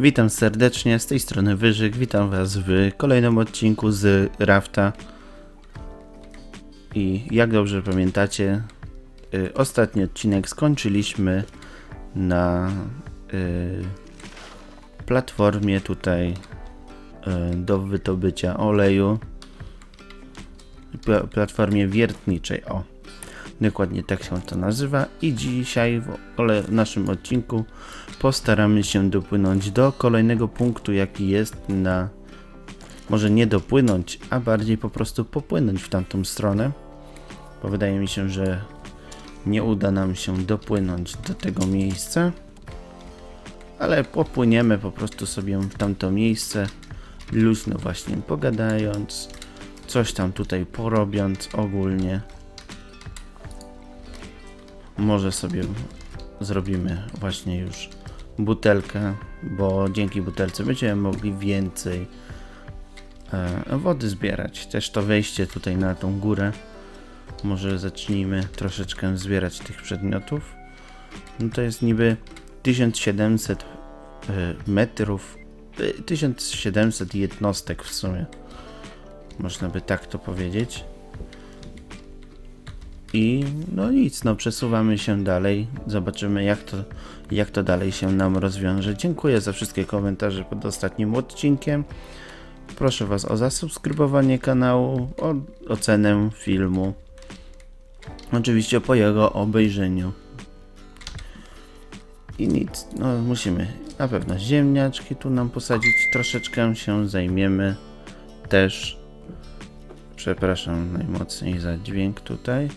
Witam serdecznie, z tej strony Wyżyk, witam was w kolejnym odcinku z Rafta. I jak dobrze pamiętacie, y, ostatni odcinek skończyliśmy na y, platformie tutaj y, do wydobycia oleju. Pla- platformie wiertniczej, o. Dokładnie tak się to nazywa i dzisiaj w naszym odcinku postaramy się dopłynąć do kolejnego punktu, jaki jest na. Może nie dopłynąć, a bardziej po prostu popłynąć w tamtą stronę. Bo wydaje mi się, że nie uda nam się dopłynąć do tego miejsca. Ale popłyniemy po prostu sobie w tamto miejsce, luźno właśnie pogadając, coś tam tutaj porobiąc ogólnie. Może sobie zrobimy właśnie już butelkę, bo dzięki butelce będziemy mogli więcej e, wody zbierać. Też to wejście tutaj na tą górę. Może zacznijmy troszeczkę zbierać tych przedmiotów. No to jest niby 1700 e, metrów, e, 1700 jednostek w sumie. Można by tak to powiedzieć. I no nic, no przesuwamy się dalej. Zobaczymy jak to, jak to dalej się nam rozwiąże. Dziękuję za wszystkie komentarze pod ostatnim odcinkiem. Proszę Was o zasubskrybowanie kanału, o ocenę filmu. Oczywiście po jego obejrzeniu. I nic, no musimy na pewno ziemniaczki tu nam posadzić. Troszeczkę się zajmiemy też. Przepraszam najmocniej za dźwięk tutaj.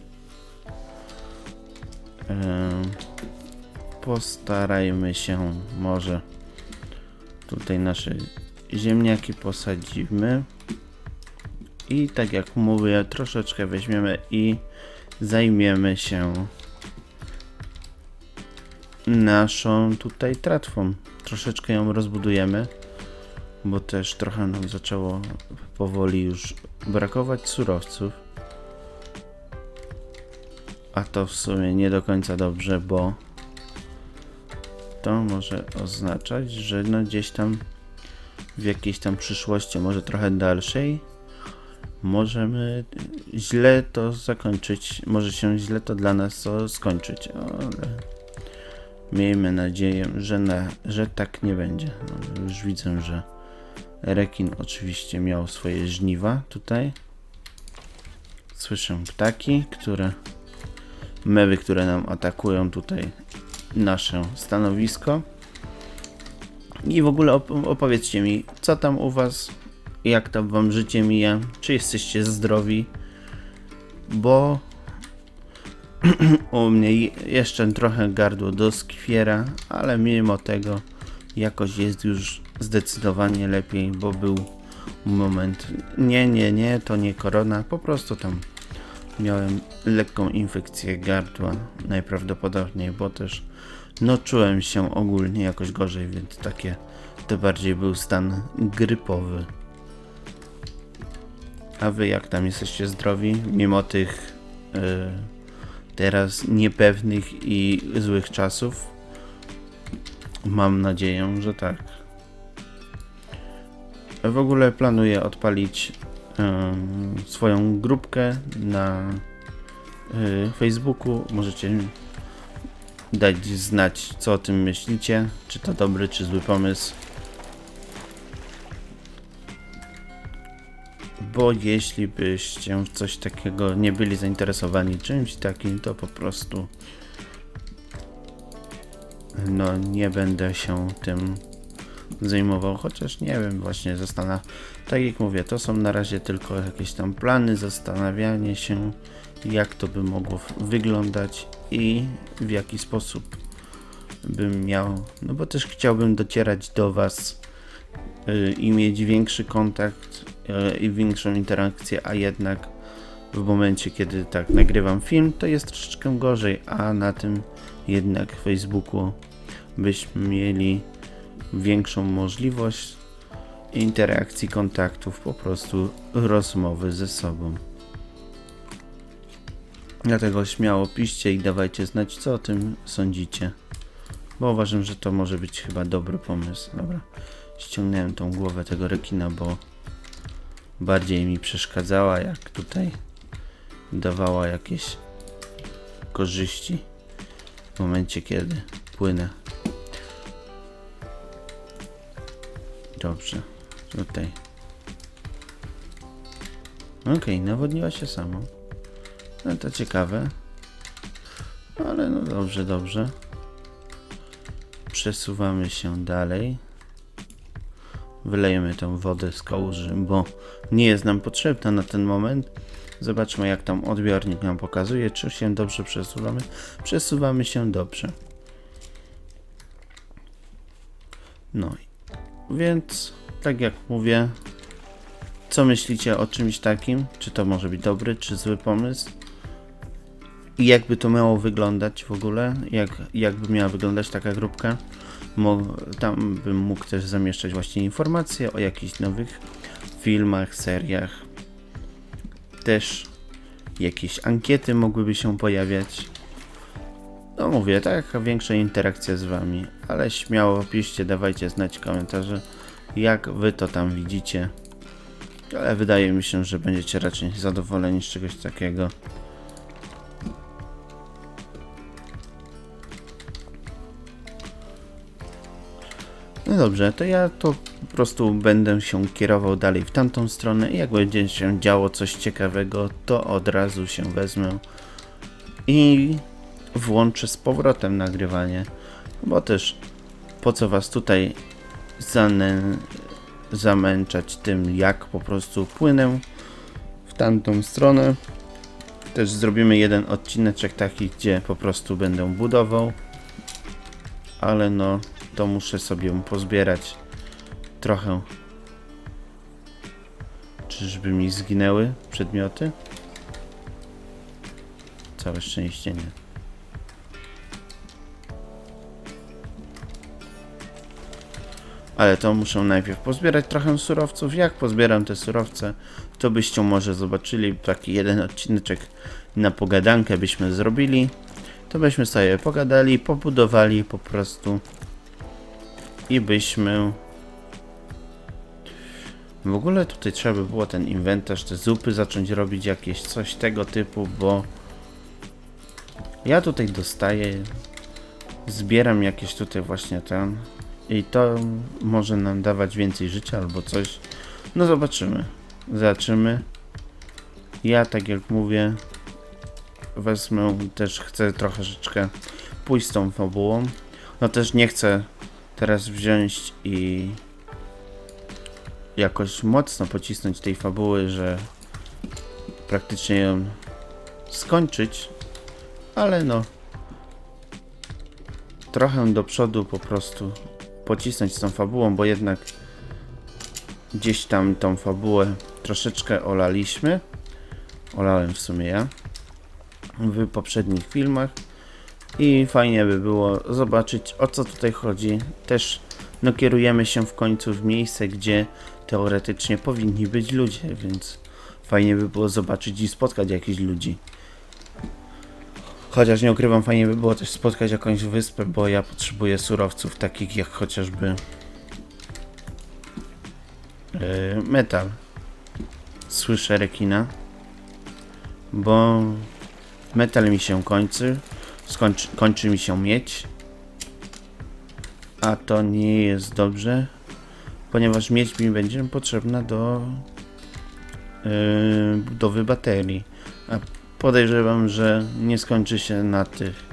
Postarajmy się może tutaj nasze ziemniaki posadzimy. I tak jak mówię troszeczkę weźmiemy i zajmiemy się naszą tutaj tratwą. Troszeczkę ją rozbudujemy bo też trochę nam zaczęło powoli już brakować surowców a to w sumie nie do końca dobrze, bo to może oznaczać, że no gdzieś tam w jakiejś tam przyszłości, może trochę dalszej, możemy źle to zakończyć, może się źle to dla nas to skończyć, ale miejmy nadzieję, że, na, że tak nie będzie. No, już widzę, że rekin oczywiście miał swoje żniwa tutaj. Słyszę ptaki, które mewy, które nam atakują tutaj nasze stanowisko. I w ogóle op- opowiedzcie mi, co tam u was, jak tam wam życie mija, czy jesteście zdrowi, bo u mnie jeszcze trochę gardło doskwiera, ale mimo tego jakoś jest już zdecydowanie lepiej, bo był moment, nie, nie, nie, to nie korona, po prostu tam miałem lekką infekcję gardła najprawdopodobniej, bo też no czułem się ogólnie jakoś gorzej, więc takie to bardziej był stan grypowy. A wy jak tam jesteście zdrowi, mimo tych y, teraz niepewnych i złych czasów? Mam nadzieję, że tak. W ogóle planuję odpalić swoją grupkę na y, Facebooku. Możecie dać znać, co o tym myślicie. Czy to dobry, czy zły pomysł. Bo jeśli byście w coś takiego nie byli zainteresowani czymś takim, to po prostu no nie będę się tym zajmował, chociaż nie wiem, właśnie zastanawiam. Tak jak mówię, to są na razie tylko jakieś tam plany, zastanawianie się, jak to by mogło wyglądać i w jaki sposób bym miał. No bo też chciałbym docierać do Was y, i mieć większy kontakt y, i większą interakcję, a jednak w momencie, kiedy tak nagrywam film, to jest troszeczkę gorzej, a na tym jednak Facebooku byśmy mieli większą możliwość interakcji, kontaktów, po prostu rozmowy ze sobą. Dlatego śmiało piszcie i dawajcie znać, co o tym sądzicie. Bo uważam, że to może być chyba dobry pomysł. Dobra. Ściągnąłem tą głowę tego rekina, bo bardziej mi przeszkadzała, jak tutaj dawała jakieś korzyści w momencie, kiedy płynę. Dobrze. Tutaj. Okej, nawodniła się sama. No to ciekawe. Ale no dobrze, dobrze. Przesuwamy się dalej. Wylejemy tą wodę z kałuży, bo nie jest nam potrzebna na ten moment. Zobaczmy jak tam odbiornik nam pokazuje, czy się dobrze przesuwamy. Przesuwamy się dobrze. No więc, tak jak mówię, co myślicie o czymś takim? Czy to może być dobry, czy zły pomysł? I jakby to miało wyglądać w ogóle? Jak, jakby miała wyglądać taka grupka? Mo, tam bym mógł też zamieszczać właśnie informacje o jakichś nowych filmach, seriach. Też jakieś ankiety mogłyby się pojawiać. No mówię, taka większa interakcja z wami, ale śmiało piszcie, dawajcie znać komentarze, jak wy to tam widzicie. Ale wydaje mi się, że będziecie raczej zadowoleni z czegoś takiego. No dobrze, to ja to po prostu będę się kierował dalej w tamtą stronę i jak będzie się działo coś ciekawego, to od razu się wezmę i włączę z powrotem nagrywanie, bo też po co was tutaj zamęczać tym, jak po prostu płynę w tamtą stronę. Też zrobimy jeden odcineczek taki, gdzie po prostu będę budował, ale no to muszę sobie pozbierać trochę. Czyżby mi zginęły przedmioty? Całe szczęście nie. Ale to muszę najpierw pozbierać trochę surowców. Jak pozbieram te surowce, to byście może zobaczyli taki jeden odcineczek na pogadankę byśmy zrobili. To byśmy sobie pogadali, pobudowali po prostu i byśmy w ogóle tutaj trzeba by było ten inwentarz, te zupy zacząć robić jakieś coś tego typu, bo ja tutaj dostaję, zbieram jakieś tutaj właśnie ten i to może nam dawać więcej życia albo coś. No zobaczymy. Zobaczymy. Ja tak jak mówię, wezmę też chcę troszeczkę pójść z tą fabułą. No też nie chcę teraz wziąć i jakoś mocno pocisnąć tej fabuły, że praktycznie ją skończyć, ale no trochę do przodu po prostu pocisnąć z tą fabułą, bo jednak gdzieś tam tą fabułę troszeczkę olaliśmy. Olałem w sumie ja w poprzednich filmach i fajnie by było zobaczyć o co tutaj chodzi. Też no kierujemy się w końcu w miejsce, gdzie teoretycznie powinni być ludzie, więc fajnie by było zobaczyć i spotkać jakichś ludzi. Chociaż nie ukrywam, fajnie by było też spotkać jakąś wyspę, bo ja potrzebuję surowców takich jak chociażby yy, metal. Słyszę rekina, bo metal mi się kończy, skończy, kończy mi się miedź, a to nie jest dobrze, ponieważ miedź mi będzie potrzebna do yy, budowy baterii, a podejrzewam, że nie skończy się na, tych,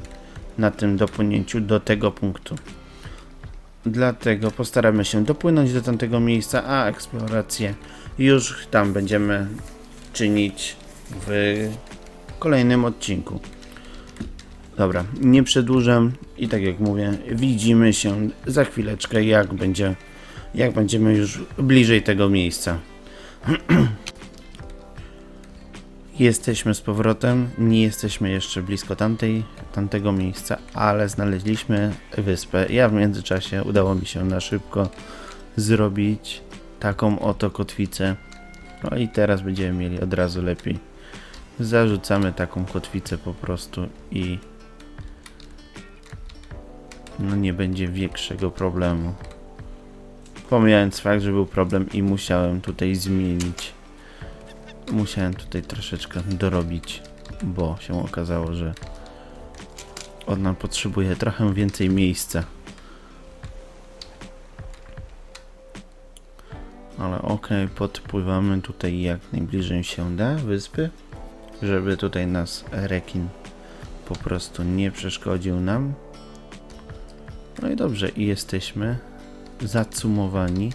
na tym dopłynięciu do tego punktu. Dlatego postaramy się dopłynąć do tamtego miejsca, a eksplorację już tam będziemy czynić w kolejnym odcinku. Dobra, nie przedłużam i tak jak mówię, widzimy się za chwileczkę, jak będzie, jak będziemy już bliżej tego miejsca. Jesteśmy z powrotem, nie jesteśmy jeszcze blisko tamtej, tamtego miejsca, ale znaleźliśmy wyspę. Ja w międzyczasie udało mi się na szybko zrobić taką oto kotwicę. No i teraz będziemy mieli od razu lepiej. Zarzucamy taką kotwicę po prostu i no nie będzie większego problemu. Pomijając fakt, że był problem i musiałem tutaj zmienić. Musiałem tutaj troszeczkę dorobić, bo się okazało, że ona potrzebuje trochę więcej miejsca. Ale okej, podpływamy tutaj jak najbliżej się da wyspy, żeby tutaj nas rekin po prostu nie przeszkodził nam. No i dobrze, i jesteśmy zacumowani.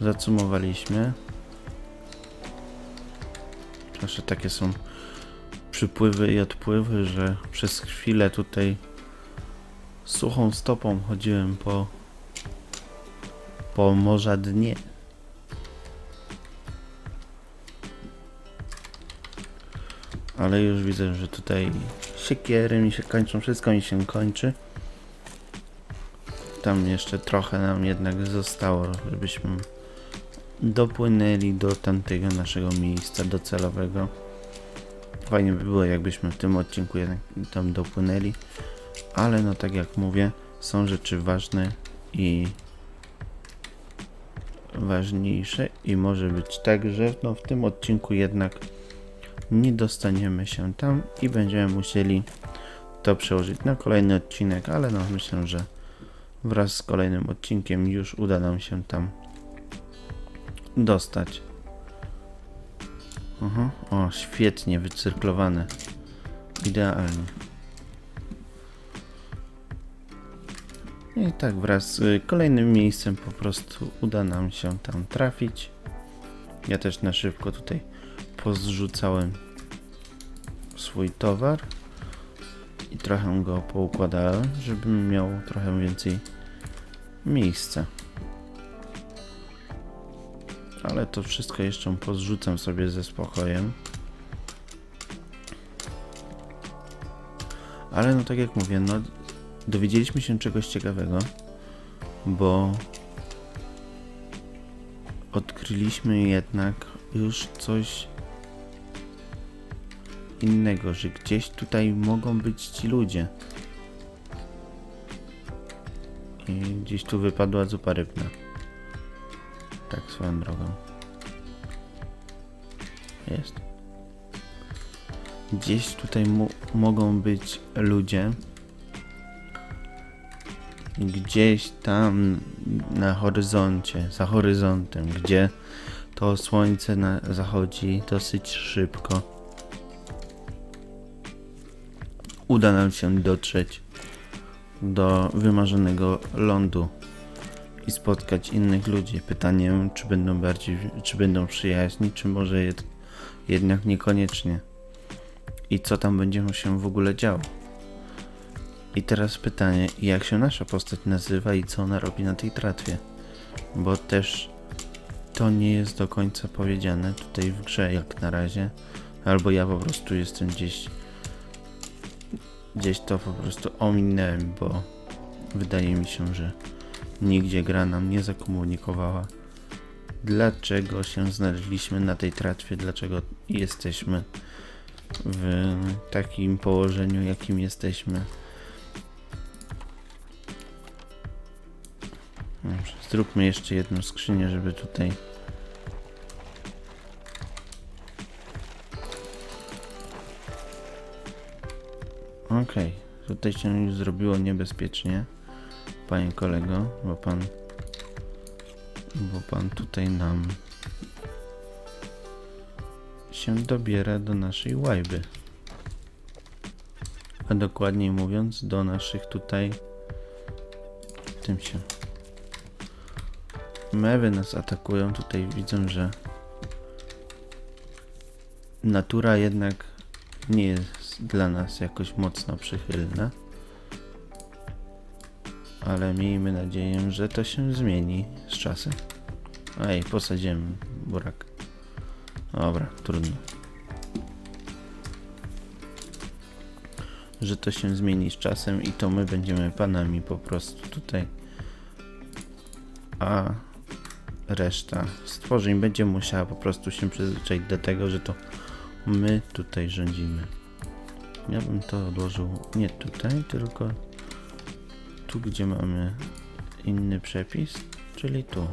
Zacumowaliśmy. Zawsze takie są przypływy i odpływy, że przez chwilę tutaj suchą stopą chodziłem po po morza dnie. Ale już widzę, że tutaj siekiery mi się kończą, wszystko mi się kończy. Tam jeszcze trochę nam jednak zostało, żebyśmy dopłynęli do tamtego naszego miejsca docelowego. Fajnie by było, jakbyśmy w tym odcinku tam dopłynęli, ale no tak jak mówię, są rzeczy ważne i ważniejsze i może być tak, że no w tym odcinku jednak nie dostaniemy się tam i będziemy musieli to przełożyć na kolejny odcinek, ale no myślę, że wraz z kolejnym odcinkiem już uda nam się tam dostać. Aha, o, świetnie wycyrklowane. Idealnie. I tak wraz z kolejnym miejscem po prostu uda nam się tam trafić. Ja też na szybko tutaj pozrzucałem swój towar i trochę go poukładałem, żebym miał trochę więcej miejsca. Ale to wszystko jeszcze pozrzucam sobie ze spokojem. Ale no tak jak mówię, no dowiedzieliśmy się czegoś ciekawego, bo odkryliśmy jednak już coś innego, że gdzieś tutaj mogą być ci ludzie. I gdzieś tu wypadła zupa rybna. Swoją drogą. Jest. Gdzieś tutaj mo mogą być ludzie. Gdzieś tam na horyzoncie, za horyzontem, gdzie to słońce na zachodzi dosyć szybko. Uda nam się dotrzeć do wymarzonego lądu i spotkać innych ludzi. Pytanie, czy będą bardziej, czy będą przyjaźni, czy może jed, jednak niekoniecznie. I co tam będzie się w ogóle działo. I teraz pytanie, jak się nasza postać nazywa i co ona robi na tej tratwie? Bo też to nie jest do końca powiedziane tutaj w grze jak na razie. Albo ja po prostu jestem gdzieś gdzieś to po prostu ominąłem, bo wydaje mi się, że nigdzie gra nam nie zakomunikowała. Dlaczego się znaleźliśmy na tej tratwie, dlaczego jesteśmy w takim położeniu, jakim jesteśmy. Dobrze, zróbmy jeszcze jedną skrzynię, żeby tutaj Okej, tutaj się już zrobiło niebezpiecznie, panie kolego, bo pan, bo pan tutaj nam się dobiera do naszej łajby. A dokładniej mówiąc, do naszych tutaj tym się mewy nas atakują. Tutaj widzę, że natura jednak nie jest dla nas jakoś mocno przychylna. Ale miejmy nadzieję, że to się zmieni z czasem. Ej, posadziłem burak. Dobra, trudno. Że to się zmieni z czasem i to my będziemy panami po prostu tutaj. A reszta stworzeń będzie musiała po prostu się przyzwyczaić do tego, że to my tutaj rządzimy. Ja bym to odłożył nie tutaj, tylko tu, gdzie mamy inny przepis, czyli tu.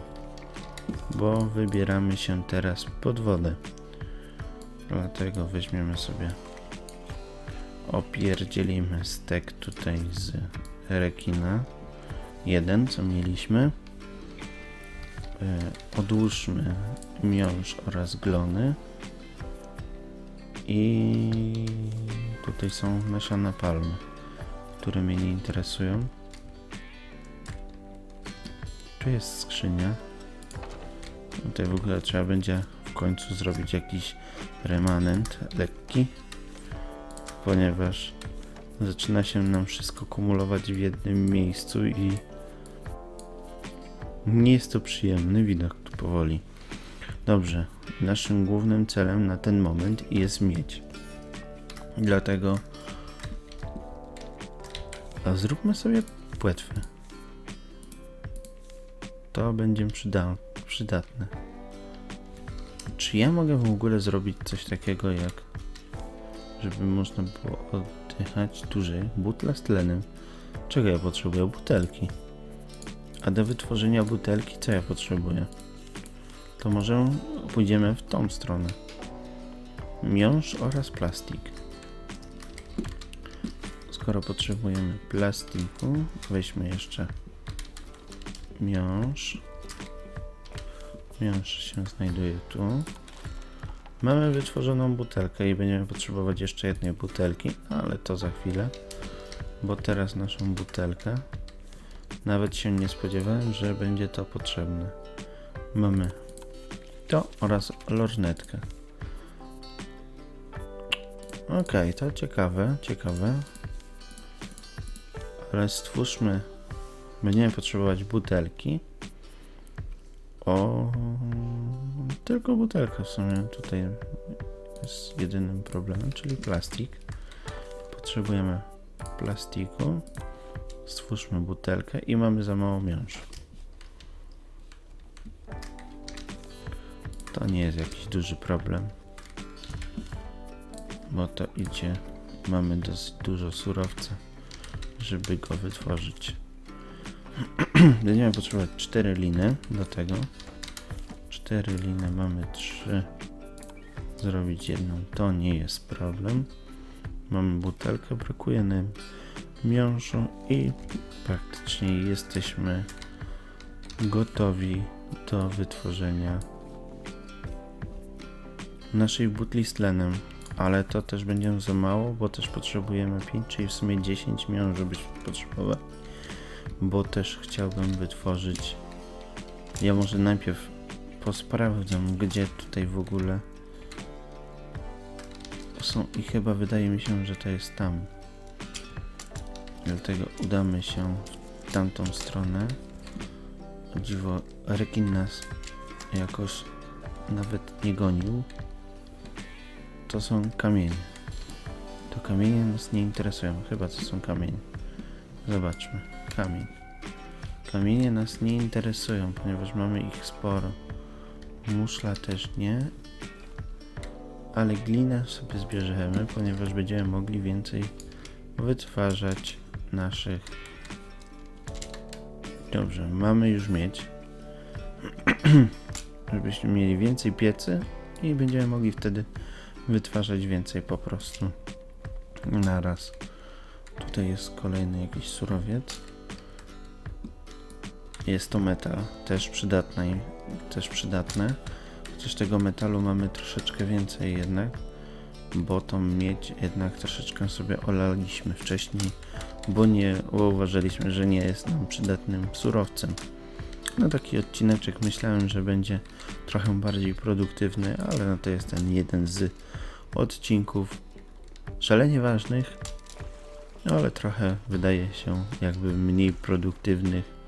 Bo wybieramy się teraz pod wodę. Dlatego weźmiemy sobie opierdzielimy stek tutaj z rekina. Jeden, co mieliśmy. E, Odłóżmy miąższ oraz glony. I tutaj są nasiona palmy, które mnie nie interesują. Tu jest skrzynia. Tutaj w ogóle trzeba będzie w końcu zrobić jakiś remanent lekki, ponieważ zaczyna się nam wszystko kumulować w jednym miejscu i nie jest to przyjemny widok tu powoli. Dobrze, naszym głównym celem na ten moment jest miedź. Dlatego a zróbmy sobie płetwy. To będzie przyda przydatne. Czy ja mogę w ogóle zrobić coś takiego jak żeby można było oddychać dłużej? Butla z tlenem. Czego ja potrzebuję? Butelki. A do wytworzenia butelki co ja potrzebuję? To może pójdziemy w tą stronę. Miąższ oraz plastik. Skoro potrzebujemy plastiku, weźmy jeszcze miąższ. Miąższ się znajduje tu. Mamy wytworzoną butelkę i będziemy potrzebować jeszcze jednej butelki, ale to za chwilę, bo teraz naszą butelkę nawet się nie spodziewałem, że będzie to potrzebne. Mamy to oraz lornetkę. Ok, to ciekawe, ciekawe. Ale stwórzmy. Będziemy potrzebować butelki. O, tylko butelka w sumie tutaj jest jedynym problemem, czyli plastik. Potrzebujemy plastiku. Stwórzmy butelkę i mamy za mało miąższu. To nie jest jakiś duży problem, bo to idzie. Mamy dosyć dużo surowca, żeby go wytworzyć. Będziemy potrzebować 4 liny do tego. 4 liny mamy 3. Zrobić jedną to nie jest problem. Mamy butelkę, brakuje nam miąższu i praktycznie jesteśmy gotowi do wytworzenia naszej butli z tlenem. Ale to też będzie za mało, bo też potrzebujemy 5, czyli w sumie 10 miąższy byśmy potrzebowali bo też chciałbym wytworzyć. Ja może najpierw posprawdzam, gdzie tutaj w ogóle są i chyba wydaje mi się, że to jest tam. Dlatego udamy się w tamtą stronę. O dziwo, rekin nas jakoś nawet nie gonił. To są kamienie. To kamienie nas nie interesują. Chyba to są kamienie. Zobaczmy. Kamień. Kamienie nas nie interesują, ponieważ mamy ich sporo. Muszla też nie. Ale glinę sobie zbierzemy, ponieważ będziemy mogli więcej wytwarzać naszych. Dobrze, mamy już mieć. Żebyśmy mieli więcej piecy i będziemy mogli wtedy wytwarzać więcej po prostu naraz. Tutaj jest kolejny jakiś surowiec. Jest to metal, też przydatne, też przydatne. Chociaż tego metalu mamy troszeczkę więcej jednak, bo tą miedź jednak troszeczkę sobie olaliśmy wcześniej, bo nie uważaliśmy, że nie jest nam przydatnym surowcem. No taki odcineczek myślałem, że będzie trochę bardziej produktywny, ale no to jest ten jeden z odcinków szalenie ważnych, ale trochę wydaje się jakby mniej produktywnych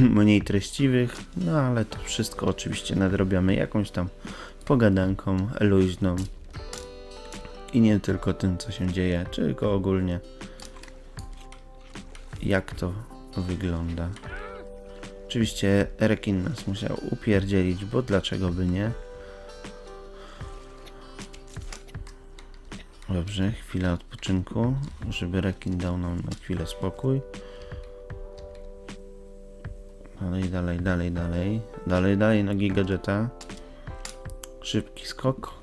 mniej treściwych, no ale to wszystko oczywiście nadrobiamy jakąś tam pogadanką luźną i nie tylko tym, co się dzieje, tylko ogólnie jak to wygląda. Oczywiście rekin nas musiał upierdzielić, bo dlaczego by nie? Dobrze, chwila odpoczynku, żeby rekin dał nam na chwilę spokój. Dalej, dalej, dalej, dalej. Dalej, dalej, nogi gadżeta. Szybki skok.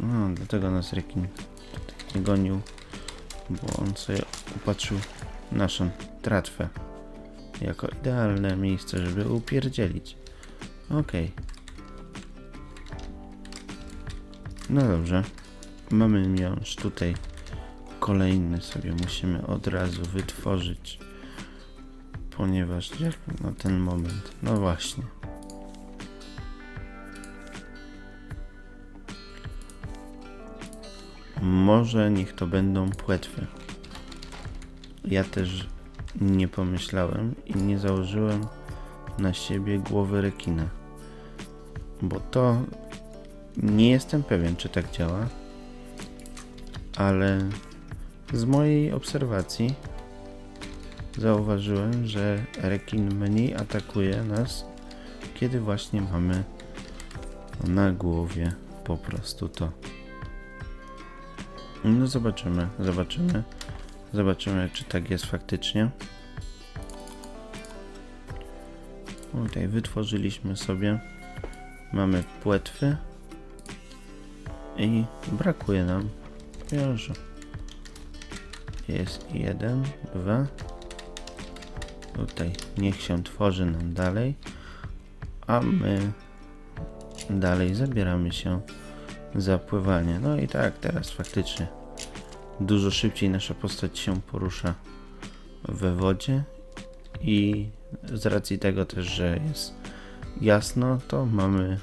No, dlatego nas rekin nie gonił, bo on sobie upatrzył naszą tratwę jako idealne miejsce, żeby upierdzielić. Okej. No dobrze. Mamy miąższ tutaj. Kolejny sobie musimy od razu wytworzyć. Ponieważ jak na ten moment. No właśnie. Może niech to będą płetwy. Ja też nie pomyślałem i nie założyłem na siebie głowy rekina. Bo to nie jestem pewien, czy tak działa, ale z mojej obserwacji zauważyłem, że rekin mniej atakuje nas, kiedy właśnie mamy na głowie po prostu to. No zobaczymy, zobaczymy. Zobaczymy, czy tak jest faktycznie. Tutaj wytworzyliśmy sobie. Mamy płetwy. I brakuje nam wiążu. Jest jeden, dwa. Tutaj niech się tworzy nam dalej. A my dalej zabieramy się za pływanie. No i tak, teraz faktycznie dużo szybciej nasza postać się porusza we wodzie i z racji tego też, że jest jasno, to mamy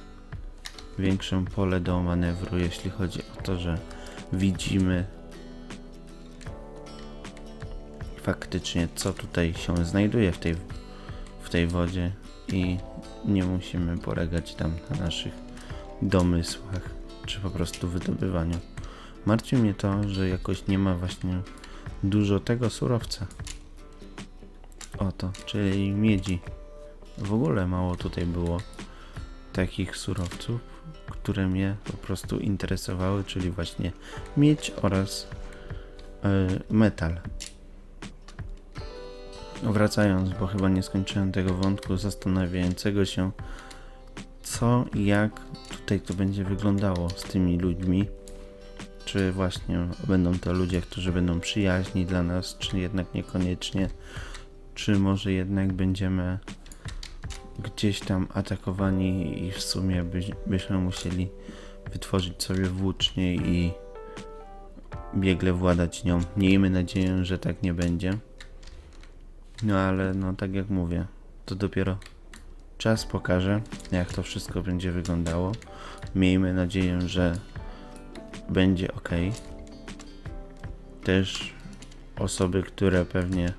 większe pole do manewru, jeśli chodzi o to, że widzimy faktycznie, co tutaj się znajduje w tej, w tej wodzie i nie musimy polegać tam na naszych domysłach, czy po prostu wydobywaniu. Martwi mnie to, że jakoś nie ma właśnie dużo tego surowca. Oto, czyli miedzi. W ogóle mało tutaj było takich surowców, które mnie po prostu interesowały, czyli właśnie miedź oraz y, metal. Wracając, bo chyba nie skończyłem tego wątku zastanawiającego się, co i jak tutaj to będzie wyglądało z tymi ludźmi. Czy właśnie będą to ludzie, którzy będą przyjaźni dla nas, czy jednak niekoniecznie czy może jednak będziemy gdzieś tam atakowani i w sumie by, byśmy musieli wytworzyć sobie włócznie i biegle władać nią. Miejmy nadzieję, że tak nie będzie. No ale no tak jak mówię, to dopiero czas pokaże, jak to wszystko będzie wyglądało. Miejmy nadzieję, że będzie ok. Też osoby, które pewnie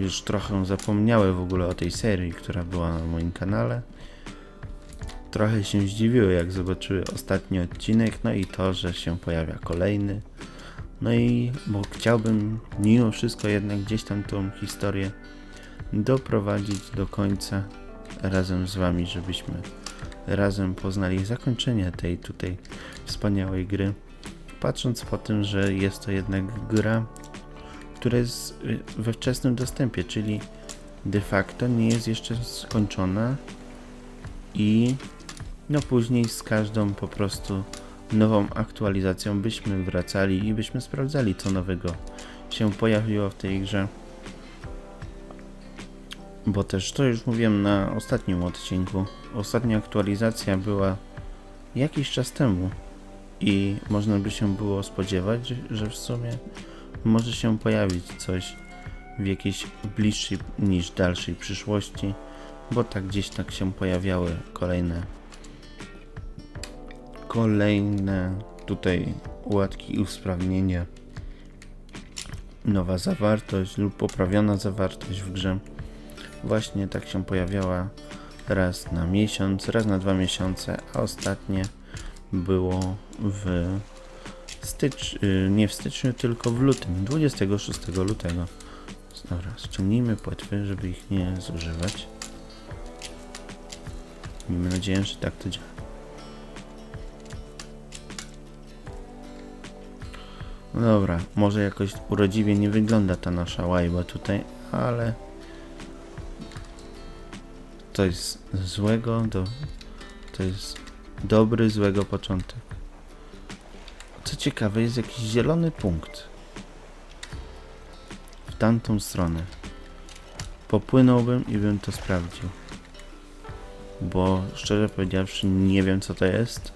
już trochę zapomniały w ogóle o tej serii, która była na moim kanale. Trochę się zdziwiły, jak zobaczyły ostatni odcinek, no i to, że się pojawia kolejny. No i bo chciałbym mimo wszystko jednak gdzieś tam tą historię doprowadzić do końca razem z wami, żebyśmy razem poznali zakończenie tej tutaj wspaniałej gry. Patrząc po tym, że jest to jednak gra które jest we wczesnym dostępie, czyli de facto nie jest jeszcze skończona i no później z każdą po prostu nową aktualizacją byśmy wracali i byśmy sprawdzali co nowego się pojawiło w tej grze. Bo też to już mówiłem na ostatnim odcinku. Ostatnia aktualizacja była jakiś czas temu i można by się było spodziewać, że w sumie może się pojawić coś w jakiejś bliższej niż dalszej przyszłości, bo tak gdzieś tak się pojawiały kolejne kolejne tutaj ułatki i usprawnienia nowa zawartość lub poprawiona zawartość w grze właśnie tak się pojawiała raz na miesiąc, raz na dwa miesiące, a ostatnie było w stycz, y, nie w styczniu, tylko w lutym, 26 lutego. Dobra, ściągnijmy płetwy, żeby ich nie zużywać. Miejmy nadzieję, że tak to działa. No dobra, może jakoś urodziwie nie wygląda ta nasza łajba tutaj, ale to jest złego, do, to jest dobry, złego początek. Co ciekawe, jest jakiś zielony punkt w tamtą stronę. Popłynąłbym i bym to sprawdził. Bo szczerze powiedziawszy, nie wiem co to jest.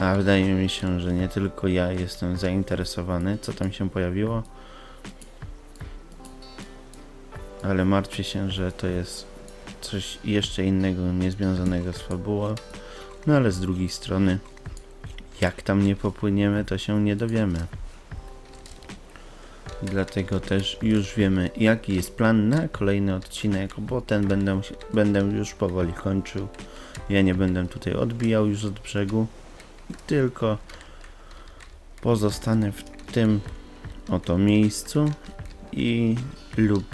A wydaje mi się, że nie tylko ja jestem zainteresowany, co tam się pojawiło. Ale martwię się, że to jest coś jeszcze innego, niezwiązanego z fabułą. No ale z drugiej strony, jak tam nie popłyniemy, to się nie dowiemy. Dlatego też już wiemy, jaki jest plan na kolejny odcinek, bo ten będę, będę już powoli kończył. Ja nie będę tutaj odbijał już od brzegu, tylko pozostanę w tym oto miejscu i lub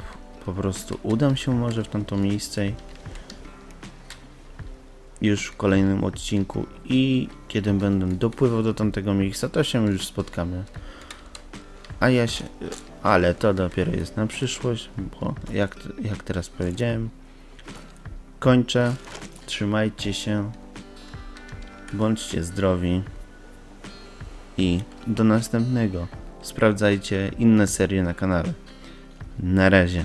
po prostu udam się może w tamto miejsce już w kolejnym odcinku i kiedy będę dopływał do tamtego miejsca, to się już spotkamy. A ja się, ale to dopiero jest na przyszłość, bo jak, jak teraz powiedziałem, kończę. Trzymajcie się, bądźcie zdrowi i do następnego. Sprawdzajcie inne serie na kanale. Na razie.